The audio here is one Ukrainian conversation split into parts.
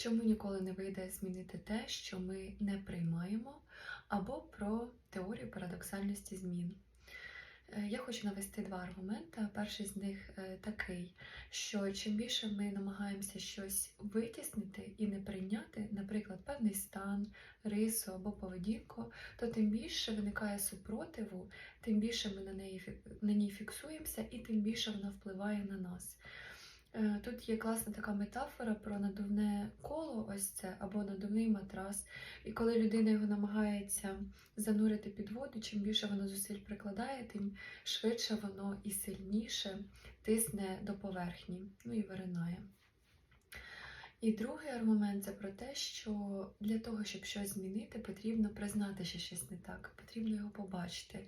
чому ніколи не вийде змінити те, що ми не приймаємо, або про теорію парадоксальності змін. Е, Я хочу навести два аргументи. Перший з них е, такий, що чим більше ми намагаємося щось витіснити і не прийняти, наприклад, певний стан, рису або поведінку, то тим більше виникає супротиву, тим більше ми на неї на ній фіксуємося, і тим більше вона впливає на нас. Е, Тут є класна така метафора про надувне коло, ось це, або надувний матрас. І коли людина його намагається занурити під воду, чим більше вона зусиль прикладає, тим швидше воно і сильніше тисне до поверхні, ну і виринає. І другий аргумент це про те, що для того, щоб щось змінити, потрібно признати, що щось не так, потрібно його побачити.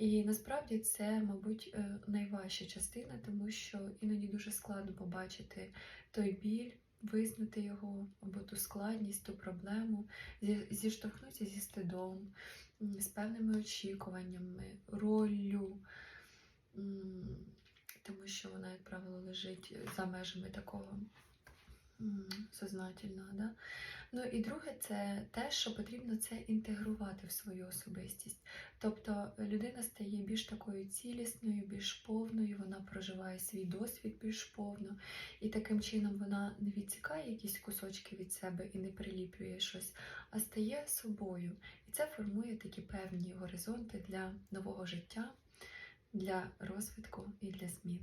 І насправді це, мабуть, е, найважча частина, тому що іноді дуже складно побачити той біль, визнати його або ту складність, ту проблему, зіштовхнутися зі стидом, з певними очікуваннями, роллю, тому що вона, як правило, лежить за межами такого сознательного. Да? Ну і друге, це те, що потрібно це інтегрувати в свою особистість. Тобто людина стає більш такою цілісною, більш повною, вона проживає свій досвід більш повно, і таким чином вона не відсікає якісь кусочки від себе і не приліплює щось, а стає собою. І це формує такі певні горизонти для нового життя, для розвитку і для змін.